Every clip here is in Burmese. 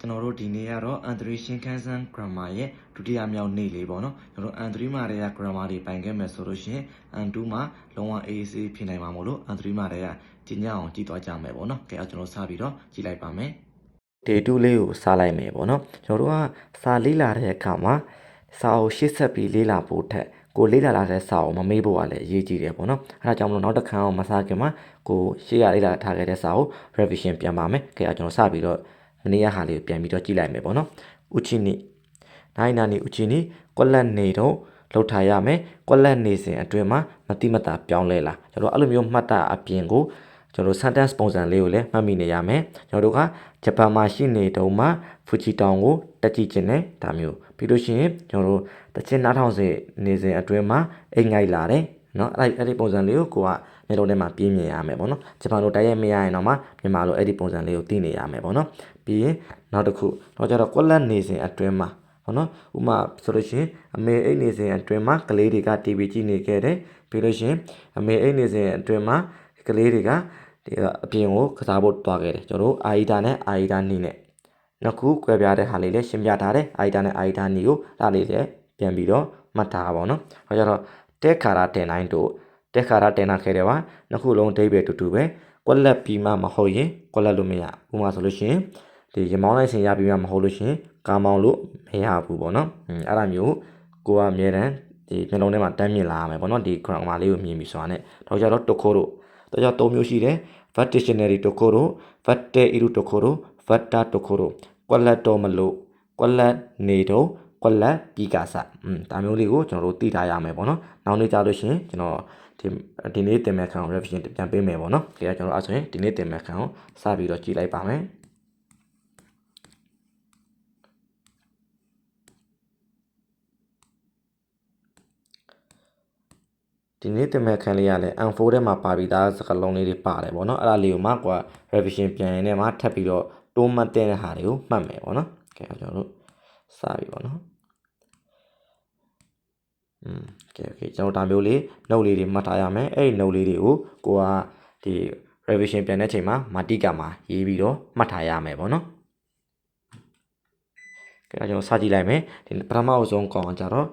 ကျွန်တော်တို့ဒီနေ့ကတော့ N3 ရှင်းခန်းစန်း grammar ရဲ့ဒုတိယမြောက်နေ့လေးပေါ့နော်ကျွန်တော်တို့ N3 မှာတည်းက grammar တွေပိုင်ခဲ့မယ်ဆိုလို့ရှိရင် N2 မှာလုံးဝ AAC ဖြစ်နိုင်မှာမို့လို့ N3 မှာတည်းကကျညအောင်ကြည့်သွားကြမယ်ပေါ့နော်ကဲအဲ့ကျွန်တော်စပြီးတော့ကြည့်လိုက်ပါမယ်ဒေတူလေးကိုစားလိုက်မယ်ပေါ့နော်ကျွန်တော်တို့ကစာလေးလာတဲ့အခါမှာစာအုပ်ရှေ့ဆက်ပြီးလေးလာဖို့ထက်ကိုလေးလာလာတဲ့စာအုပ်မမေ့ဖို့ကလည်းအရေးကြီးတယ်ပေါ့နော်အဲဒါကြောင့်မလို့နောက်တစ်ခါအောင်မစားခင်မှာကိုရှေ့ရလေးလာထားခဲ့တဲ့စာအုပ် revision ပြန်ပါမယ်ကြည့်အောင်ကျွန်တော်စပြီးတော့ မနေ့ကဟာလေးကိုပြန်ပြီးတော့ကြည့်လိုက်မယ်ပေါ့နော်ဥချိနိနိုင်နာနိဥချိနိကွက်လက်နေတော့လောက်ထားရမယ်ကွက်လက်နေစဉ်အတွင်းမှာမတိမတာပြောင်းလဲလာကျွန်တော်အဲ့လိုမျိုးမှတ်တာအပြင်ကို ကျွန်တော်တို့ sentence ပုံစံလေးကိုလည်းမှတ်မိနေရမယ်ကျွန်တော်တို့ကဂျပန်မှာရှိနေတုန်းမှာဖူချီတောင်ကိုတက်ကြည့်ခြင်းနဲ့ဒါမျိုးပြီးလို့ရှိရင်ကျွန်တော်တို့တချင်းနားထောင်စေနေစဉ်အတွင်းမှာအိမ်ငိုက်လာတယ်เนาะအဲ့ဒီအဲ့ဒီပုံစံလေးကိုကိုက မျက်လုံးထဲမှာပြင်းမြင်ရမယ်ပေါ့နော်ဂျပန်လိုတိုက်ရိုက်မရရင်တော့မှမြန်မာလိုအဲ့ဒီပုံစံလေးကိုသိနေရမယ်ပေါ့နော်ပြီးရင်နောက်တစ်ခုတော့ကျတော့ကွက်လက်နေစဉ်အတွင်းမှာပေါ့နော်ဥမာဆိုလို့ရှိရင်အမေအိတ်နေစဉ်အတွင်းမှာကလေးတွေက TV ကြည့်နေခဲ့တယ်ပြီးလို့ရှိရင်အမေအိတ်နေစဉ်အတွင်းမှာကလေးတွေကဒီအပြင်ကိုကစားဖို့တွားခဲ့တယ်ကျွန်တော်တို့အာယီတာနဲ့အာယီတာနီနဲ့နှစ်ခုကွဲပြားတဲ့ဟာလေးလည်းရှင်းပြထားတယ်အာယီတာနဲ့အာယီတာနီကိုဒါလေးလည်းပြန်ပြီးတော့မှတ်ထားပါဘောနော်။ဟောကြတော့တက်ခါရတင်တိုင်း တို့တက်ခါရတင်နာခဲ့တယ်ပါနှစ်ခုလုံးအဓိပ္ပာယ်တူတူပဲကွက်လက်ပြီးမှမဟုတ်ရင်ကွက်လက်လို့မရဥပမာဆိုလို့ရှိရင်ဒီရမောင်းလိုက်စင်ရပြီးမှမဟုတ်လို့ရှိရင်ကာမောင်းလို့မရဘူးပေါ့နော်။အဲ့ဒါမျိုးကိုကအမြဲတမ်းဒီမျက်လုံးထဲမှာတန်းမြင်လာရမယ်ပေါ့နော်ဒီ grammar လေးကိုမြင်ပြီးဆိုတာနဲ့တော့ကြတော့တခိုးတို့တော့ကြတော့၃မျိုးရှိတယ် verb dictionary တခိုးတို့ verb တဲ့ iru တခိုးတို့ verb တာတခိုးတို့ကွက်လက်တော်မလို့ကွက်လက်နေတော့ကွက်လက်ပြီးကစားอืมဒါမျိုးလေးကိုကျွန်တော်တို့သိထားရမယ်ပေါ့နော်နောက်နေ့ကြလို့ရှိရင်ကျွန်တော် ဒီဒီနေ့တင်မဲ့ခံအောင် revision ပြန်ပေးမယ်ပေါ့နော်ဒီကကျွန်တော်အဲ့ဆိုရင်ဒီနေ့တင်မဲ့ခံအောင်စပြီးတော့ကြည့်လိုက်ပါမယ်ဒီနေ့တင်မဲ့ခန်းလေးရလဲ M4 ထဲမှာပါပြီးသားစကားလုံးလေးတွေပါတယ်ဗောနော်အဲ့ဒါလေးကိုမှကွာ revision ပြန်ရင်လည်းမှထပ်ပြီးတော့တိုးမှတ်တဲ့ဟာတွေကိုမှတ်မယ်ဗောနော်ကဲကျွန်တော်တို့စပြီဗောနော် อืมကဲโอเคကျွန်တော်ဒါမျိုးလေး note လေးတွေမှတ်ထားရမယ်အဲ့ဒီ note လေးတွေကိုကိုကဒီ revision ပြန်တဲ့ချိန်မှာမာတိကမှာရေးပြီးတော့မှတ်ထားရမယ်ဗောနော်ကဲကျွန်တော်စကြည့်လိုက်မယ်ဒီပထမအဆုံးကောင်ကကြတော့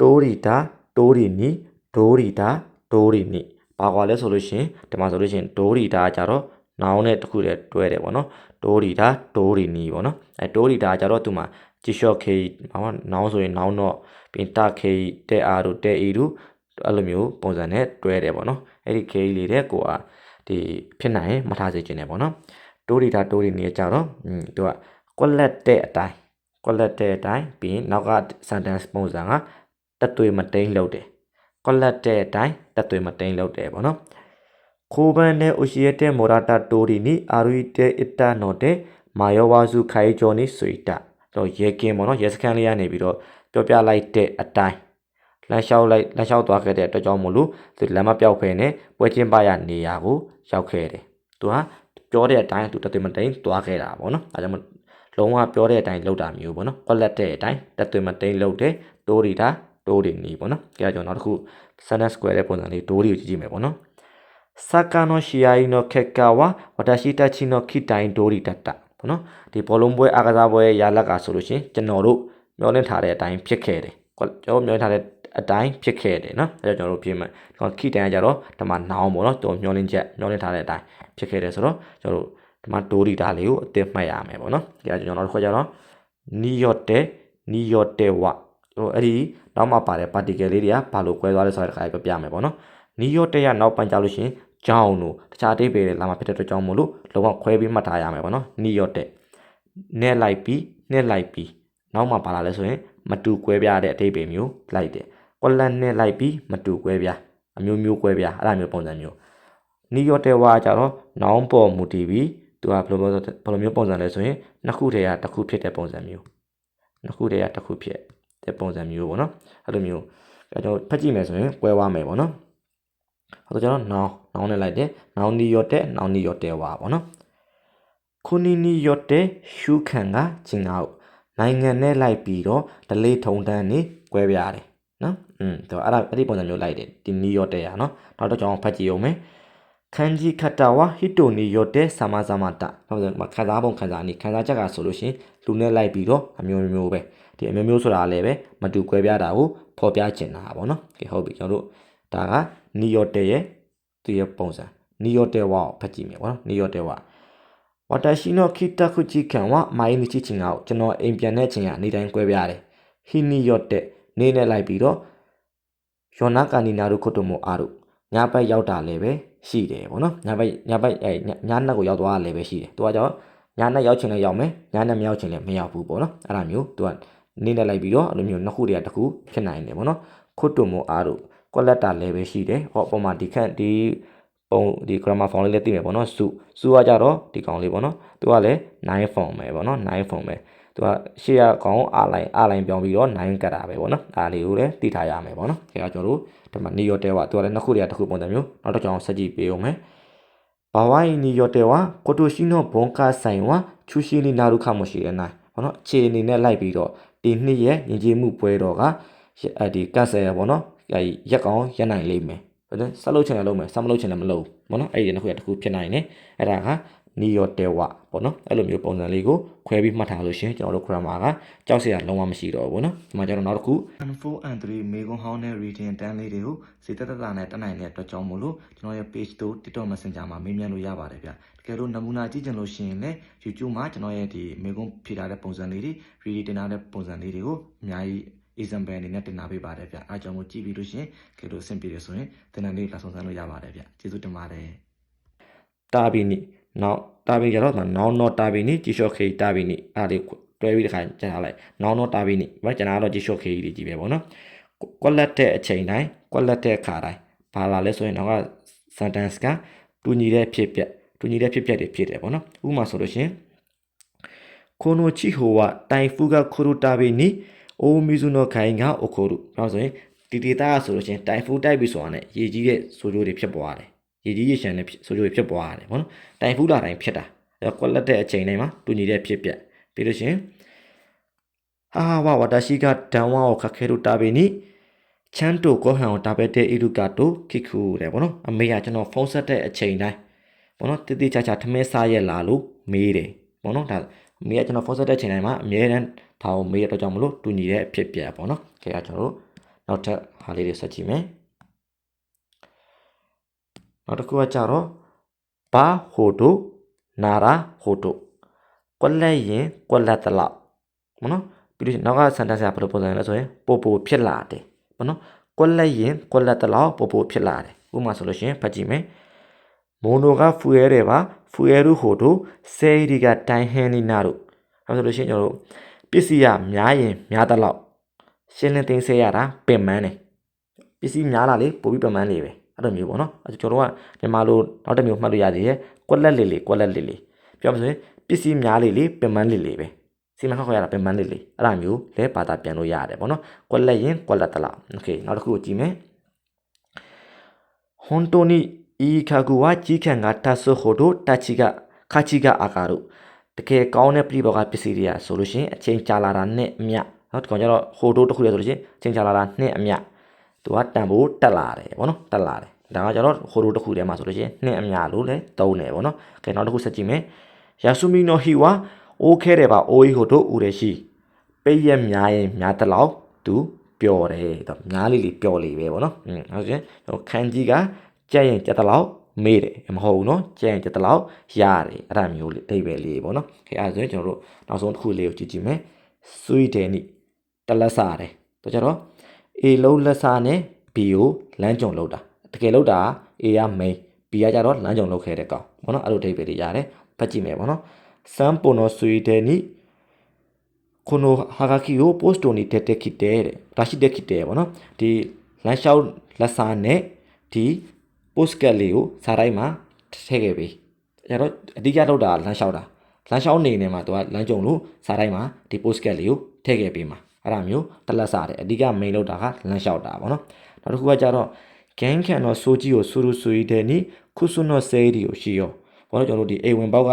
တိုးရီတာတိုးရီနီဒိုရီတာဒိုရီနိဘာကွာလဲဆိုလို့ရှိရင်ဒီမှာဆိုလို့ရှိရင်ဒိုရီတာကြတော့ နောင်နဲ့တခုတည်းတွဲတယ်ပေါ့နော်ဒိုရီတာဒိုရီနီပေါ့နော်အဲဒိုရီတာကြတော့သူမှာဂျီရှော့ခေဘာမှနောင်ဆိုရင်နောင်တော့ပြင်တခေတဲ့အာတို့တဲ့အီတို့အဲ့လိုမျိုးပုံစံနဲ့တွဲတယ်ပေါ့နော်အဲ့ဒီခေလေးတဲ့ကိုကဒီဖြစ်နိုင်ရင်မထားစေချင်တယ်ပေါ့နော်ဒိုရီတာဒိုရီနီကြတော့อืมသူကကွက်လက်တဲ့အတိုင်းကွက်လက်တဲ့အတိုင်းပြီးရင်နောက်က sentence ပုံစံကတက်သွေးမတိန်လောက်တယ်ကွက်လက်တဲ့အတိုင်းတက်သွေးမတိန်လောက်တယ်ပေါ့နော် ခိုးပန်းနဲ့အိုရှိယတဲ့မော်ရာတာတိုရီနီအာရီတဲအစ်တာနော်တဲ့မာယောဝါစုခိုင်ကျော်နီဆွေတာတော့ရေကင်းပေါ့နော်ရေစခန်းလေးကနေပြီးတော့ပြောပြလိုက်တဲ့အတိုင်းလမ်းလျှောက်လိုက်လမ်းလျှောက်သွားခဲ့တဲ့အတွက်ကြောင့်မို့လို့သူလမ်းမပြောက်ဖဲနဲ့ပွဲချင်းပါရနေရာကိုရောက်ခဲ့တယ်သူကပြောတဲ့အတိုင်းသူတက်သွေးမတိန်သွားခဲ့တာပေါ့နော်အဲကြောင့်လုံးဝပြောတဲ့အတိုင်းလုပ်တာမျိုးပေါ့နော်ကွက်လက်တဲ့အတိုင်းတက်သွေးမတိန်လုပ်တယ်တိုးရီတာတိုးတွေနီးပေါ့နော်။ကြည့်ကြအောင်နောက်တစ်ခု sentence square တဲ့ပုံစံလေးတိုးတွေကိုကြည့်ကြည့်မယ်ပေါ့နော်။ စကာနိုရှီယာယီနိုခက်ကာဝါဝတာရှိတချီနိုခိတိုင်တိုးရီတတ်တာပေါ့နော်။ဒီဘောလုံးပွဲအားကစားပွဲရဲ့ရလက်ကဆိုလို့ရှိရင်ကျွန်တော်တို့မျောလင့်ထားတဲ့အတိုင်းဖြစ်ခဲ့တယ်။ကျွန်တော်မျောလင့်ထားတဲ့အတိုင်းဖြစ်ခဲ့တယ်နော်။အဲဒါကျွန်တော်တို့ပြင်မယ်။ကျွန်တော်ခိတိုင်ကကြတော့ဒီမှာနောင်ပေါ့နော်။ကျွန်တော်မျောလင့်ချက်မျောလင့်ထားတဲ့အတိုင်းဖြစ်ခဲ့တယ်ဆိုတော့ကျွန်တော်တို့ဒီမှာတိုးရီတာလေးကိုအသစ်မှတ်ရမယ်ပေါ့နော်။ဒီကကျွန်တော်တို့ခွဲကြတော့နီယော့တဲနီယော့တဲဝဟိုအဲ့ဒီနောက်မှပါတဲ့ particle လေးတွေကဘာလို့ကွဲသွားလဲဆိုတာတစ်ခါပြပြမယ်ပေါ့နော် နီယော့တက်ရနောက်ပိုင်းကြလို့ရှိရင်ကြောင်းတို့တခြားအတိတ်ပဲလာမှာဖြစ်တဲ့အတွက်ကြောင့်မို့လို့လုံးဝခွဲပြီးမှတ်ထားရမယ်ပေါ့နော်နီယော့တက်နဲ့လိုက်ပြီးနဲ့လိုက်ပြီးနောက်မှပါလာလဲဆိုရင်မတူကွဲပြားတဲ့အတိတ်ပဲမျိုးလိုက်တယ်ကွက်လက်နဲ့လိုက်ပြီးမတူကွဲပြားအမျိုးမျိုးကွဲပြားအဲ့ဒါမျိုးပုံစံမျိုးနီယော့တက်ဝါကြတော့နောင်ပေါ်မူတည်ပြီးသူကဘယ်လိုမျိုးဘယ်လိုမျိုးပုံစံလဲဆိုရင်နှစ်ခုတည်းကတစ်ခုဖြစ်တဲ့ပုံစံမျိုးနှစ်ခုတည်းကတစ်ခုဖြစ်တဲ့ပုံစံမျိုးပေါ့နော်အဲ့လိုမျိုးကျွန်တော်ဖတ်ကြည့်မယ်ဆိုရင်ကွဲသွားမယ်ပေါ့နော် ဟောတော့ကျွန်တော်နောင်နောင်နဲ့လိုက်တယ်နောင်နီယော့တဲ့နောင်နီယော့တဲ့ဝါပေါ့နော်ခုနီနီယော့တဲ့ရှုခံကကျင်အောင်နိုင်ငံနဲ့လိုက်ပြီးတော့ဒလေးထုံတန်းနေကွဲပြားတယ်နော်อืมတော့အဲ့ဒါအဲ့ဒီပုံစံမျိုးလိုက်တယ်ဒီနီယော့တဲ့ရနော်နောက်တော့ကျွန်တော်ဖတ်ကြည့်အောင်မယ်ခန်းကြီးခတ္တဝဟီတိုနီယောတဲ့ဆာမဇာမတာဟုတ်တယ်ခန်းစားပုံခန်းစားနီခန်းစားချက်ကဆိုလို့ရှရင်လူနဲ့လိုက်ပြီးတော့အမျိုးမျိုးပဲဒီအမျိုးမျိုးဆိုတာလည်းပဲမတူကွဲပြားတာကိုဖော်ပြချင်တာပါနော်ကဲဟုတ်ပြီကျွန်တော်တို့ ဒါကနီယောတဲ့ရဲ့သူရဲ့ပုံစံနီယောတဲ့ဝါကိုဖတ်ကြည့်မယ်ပေါ့နော်နီယောတဲ့ဝါဝါတာရှိနောခိတခုချီခံဝမိုင်းနီချီချင်အောင်ကျွန်တော်အိမ်ပြန်တဲ့ချိန်ကနေတိုင်းကွဲပြားတယ်ဟီနီယောတဲ့နေနဲ့လိုက်ပြီးတော့ယောနာကာနီနာတို့ခုတ်တမိုအားတို့ညဘက်ရောက်တာလည်းပဲရှိတယ်ပေါ့နော်ညဘက်ညဘက်အဲညညနက်ကိုရောက်သွားတာလည်းပဲရှိတယ်သူကကြောင့်ညနက်ရောက်ချင်လည်းရောက်မယ်ညနက်မရောက်ချင်လည်းမရောက်ဘူးပေါ့နော်အဲ့ဒါမျိုးသူကနေနဲ့လိုက်ပြီးတော့အဲ့လိုမျိုးနှစ်ခုတည်းတစ်ခုဖြစ်နိုင်တယ်ပေါ့နော်ခွတ်တုံမိုအားတို့ ကွက်လက်တာလည်းပဲရှိတယ်ဟောအပေါ်မှာဒီခန့်ဒီပုံဒီ grammar form လေးလည်းသိမယ်ပေါ့နော်စုစုကကြတော့ဒီကောင်လေးပေါ့နော်သူကလည်း9 form ပဲပေါ့နော်9 form ပဲသူကရှေ့ရကောင်အလိုင်းအလိုင်းပြောင်းပြီးတော့9ကတ်တာပဲပေါ့နော်အားလေးကိုလည်းသိထားရမယ်ပေါ့နော်ခေကကျွန်တော်တို့ဒီမှာနီယောတဲဝသူကလည်းနှစ်ခုတည်းတစ်ခုပုံစံမျိုးနောက်တော့ကျွန်တော်ဆက်ကြည့်ပေးအောင်မယ်ဘာဝိုင်းနီယောတဲဝကိုတိုရှိနောဘွန်ကာဆိုင်ဝချူရှိလီနာရုခမရှိတဲ့နိုင်ပေါ့နော်အခြေအနေနဲ့လိုက်ပြီးတော့ဒီနှစ်ရဲ့ယဉ်ကျေးမှုပွဲတော်ကအဲဒီကတ်ဆယ်ပေါ့နော်အဲ ရက်ကောင်ရက်နိုင်လိမ့်မယ်ဟုတ်တယ်ဆက်လုပ်ချင်တယ်လုပ်မယ်ဆက်မလုပ်ချင်တယ်မလုပ်ဘူးပေါ့နော်အဲ့ဒီနှစ်ခုရတစ်ခုဖြစ်နိုင်တယ်အဲ့ဒါကနီယောတဲဝပေါ့နော်အဲ့လိုမျိုးပုံစံလေးကိုခွဲပြီးမှတ်ထားလို့ရှိရင်ကျွန်တော်တို့ grammar ကကြောက်စရာလုံးဝမရှိတော့ဘူးပေါ့နော်ဒီမှာကျွန်တော်နောက်တစ်ခု N4 N3 မေကွန်ဟောင်းနဲ့ reading တန်းလေးတွေကိုစေတသက်တာနဲ့တက်နိုင်တဲ့အတွက်ကြောင့်မို့လို့ကျွန်တော်ရဲ့ page တို့ TikTok Messenger မှာမေးမြန်းလို့ရပါတယ်ဗျတကယ်လို့နမူနာကြည့်ချင်လို့ရှိရင်လည်း YouTube မှာကျွန်တော်ရဲ့ဒီမေကွန်ဖြေထားတဲ့ပုံစံလေးတွေ reading တင်ထားတဲ့ပုံစံလေးတွေကိုအများကြီး example အနေနဲ့တင်ထားပေးပါတယ်ဗျအားကြောင့်မို့ကြည့်ပြီးလို့ရှိရင်ကဲလို့အဆင်ပြေတယ်ဆိုရင်တင်တန်းလေးလာဆောင်စမ်းလို့ရပါတယ်ဗျကျေးဇူးတင်ပါတယ်တာဘီနီနောက်တာဘီကြတော့နောင်နောတာဘီနီជីရှော့ခေတာဘီနီအားလေးတွဲပြီးတခါကျန်ထားလိုက်နောင်နောတာဘီနီဘာကျန်တာတော့ជីရှော့ခေကြီးကြီးပဲပေါ့နော်ကွက်လက်တဲ့အချိန်တိုင်းကွက်လက်တဲ့ခါတိုင်းဘာလာလဲဆိုရင်တော့ sentence ကတူညီတဲ့ဖြစ်ပျက်တူညီတဲ့ဖြစ်ပျက်တွေဖြစ်တယ်ပေါ့နော်ဥပမာဆိုလို့ရှင်ကိုနိုချီဟိုဝတိုင်ဖူကခရူတာဘီနီ အိုမီဇူနိုခိုင်ကအိုခိုရူဘာလို့ဆိုရင်ဒီဒေတာဆိုလို့ရှင်တိုင်ဖူတိုက်ပြီးဆိုတာနဲ့ရေကြီးတဲ့ဆိုကြိုးတွေဖြစ်ပေါ်တယ်ရေကြီးရေရှမ်းနဲ့ဆိုကြိုဖြစ်ပွားရတယ်ပေါ့နော်တိုင်ဖူးလာတိုင်းဖြစ်တာအဲကွက်လက်တဲ့အချိန်တိုင်းမှာတူညီတဲ့ဖြစ်ပြက်ပြီးလို့ရှရင်ဟာဟာဝါဝတာရှိကဒန်ဝါကိုခက်ခဲလို့တာပေနိချန်တိုကိုဟန်ကိုတာပဲတဲ့ဣရုကတိုခိခုတဲ့ပေါ့နော်အမေကကျွန်တော်ဖုန်းဆက်တဲ့အချိန်တိုင်းပေါ့နော်တိတိကျကျထမင်းစားရက်လာလို့မေးတယ်ပေါ့နော်ဒါအ မေကကျွန်တော်ဖုန်းဆက်တဲ့အချိန်တိုင်းမှာအမြဲတမ်းဒါကိုမေးရတော့ကြောင့်မလို့တူညီတဲ့အဖြစ်ပြက်ပေါ့နော်ခေကကျွန်တော်တို့နောက်ထပ်ဟာလေးတွေဆက်ကြည့်မယ်နောက်တစ်ခုကကြတော့ဘာဟိုတိုနာရာဟိုတိုကွက်လက်ရင်ကွက်လက်တလောက်မနော်ပြီးလို့နောက်ကစန်တက်ဆရာဘယ်လိုပုံစံလဲဆိုရင်ပိုပိုဖြစ်လာတယ်မနော်ကွက်လက်ရင်ကွက်လက်တလောက်ပိုပိုဖြစ်လာတယ်ဥပမာဆိုလို့ရှိရင်ဖတ်ကြည့်မယ် မိုနိုကဖူရဲတယ်ပါဖူရဲရုဟိုတိုဆဲရီကတိုင်ဟန်နီနာတို့အဲဆိုလို့ရှိရင်ကျွန်တော်တို့ပစ္စည်းကများရင်များတလောက်ရှင်းလင်းသိမ်းဆဲရတာပင်ပန်းတယ်ပစ္စည်းများလာလေပိုပြီးပင်ပန်းလေပဲ အဲ့လိုမျိုးပေါ့နော်အဲ့ကျွန်တော်တို့ကမြန်မာလိုနောက်တစ်မျိုးမှတ်လို့ရသေးတယ်ကွက်လက်လေးလေးကွက်လက်လေးလေးပြောမှဆိုရင်ပစ္စည်းများလေးလေးပင်မလေးလေးပဲစီမံခန့်ခွဲရတာပင်မလေးလေးအဲ့လိုမျိုးလဲဘာသာပြန်လို့ရတယ်ပေါ့နော်ကွက်လက်ရင်ကွက်လက်တလားโอเคနောက်တစ်ခုကိုကြည့်မယ်ဟွန်တိုနီ ဤခါကူဝါကြီးခံကတဆဟိုဒိုတချီကခါချီကအာကာတို့တကယ်ကောင်းတဲ့ပြိဘောကပစ္စည်းတွေကဆိုလို့ရှိရင်အချိန်ကြာလာတာနဲ့အမျှနော်ဒီကောင်ကျတော့ဟိုဒိုတစ်ခုလေဆိုလို့ရှိရင်အချိန်ကြာလာတာနဲ့အမျှသူကတန်ဖိုးတက်လာတယ်ဗောနော်တက်လာတယ်ဒါကကျတော့ဟိုလိုတစ်ခုထဲမှာဆိုလို့ရှိရင်နှစ်အများလို့လဲသုံးတယ်ဗောနော်ကဲနောက်တစ်ခုဆက်ကြည့်မယ်ယာဆူမီနိုဟီဝါအိုးခဲတယ်ပါအိုးဟိုတို့ဦးရရှိပိတ်ရက်များရင်များတလောက်သူပျော်တယ်တော့များလေးလေးပျော်လေးပဲဗောနော်อืมဟုတ်ကဲ့ခန်းကြီးက ကြက်ရင်ကြက်တလောက်မေးတယ်မဟုတ်ဘူးเนาะကြက်ရင်ကြက်တလောက်ရတယ်အဲ့ဒါမျိုးလေးအဓိပ္ပာယ်လေးပေါ့နော်ခဲအဲ့ဒါဆိုရင်ကျွန်တော်တို့နောက်ဆုံးတစ်ခုလေးကိုကြည့်ကြည့်မယ်ဆွီဒင်နိတလက်စားတယ်တော့ကြတော့ A လုံးလက်စားနဲ့ B ကိုလမ်းကြုံလောက်တာတကယ်လောက်တာ A က main B ကကြတော့လမ်းကြုံလောက်ခဲ့တဲ့ကောင်ဘောနော်အဲ့လိုအဓိပ္ပာယ်တွေရတယ်ဖတ်ကြည့်မယ်ဘောနော်စမ်ပိုနိုဆွေဒနီこのハガキをポストに出てきて出しできてဘောနော်ဒီလမ်းလျှောက်လက်စားနဲ့ဒီ post ကလေးကိုစာတိုင်းမှာထည့်ခဲ့ပြီအဲ့တော့အဓိကလောက်တာလမ်းလျှောက်တာလမ်းလျှောက်နေနေမှာသူကလမ်းကြုံလို့စာတိုင်းမှာဒီ post ကလေးကိုထည့်ခဲ့ပြီးမှာအဲ့ဒါမျိုးတလက်စားတယ်အဓိက main လောက်တာကလမ်းလျှောက်တာပေါ့နော်နောက်တစ်ခုကကြတော့ gang can တော့စိုးကြီးကိုစူရူဆူရီတဲ့နိခုဆုနောစေဒီကိုရှိရောဘောတော့ကျွန်တော်တို့ဒီအိမ်ဝင်ပေါက်က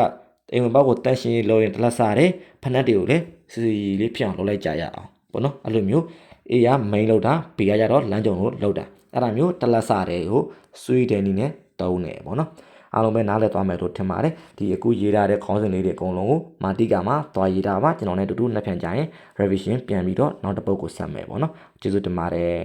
အိမ်ဝင်ပေါက်ကိုတန့်ရှင်းရေးလုပ်ရင်တလက်စားတယ်ဖက်နှက်တွေကိုလည်းစီစီလေးဖြစ်အောင်လုပ်လိုက်ကြရအောင် ပေါ့နော်အဲ့လိုမျိုး A က main လောက်တာ B ကကြတော့လမ်းကြုံလို့လောက်တာအဲ့ဒါမျိုးတလက်စားတယ်ကိုဆွေးတယ်နီနဲ့တသုံးတယ်ပေါ့နော်အားလုံးပဲနားလည်သွားမယ်လို့ထင်ပါတယ်ဒီအခုရေးထားတဲ့ခေါင်းစဉ်လေးတွေအကုန်လုံးကိုမာတိကာမှာသွားရေးထားပါကျွန်တော်လည်းတူတူနှစ်ဖြန်ကြရင် revision ပြန်ပြီးတော့နောက်တစ်ပုတ်ကိုဆက်မယ်ပေါ့နော်ကျေးဇူးတင်ပါတယ်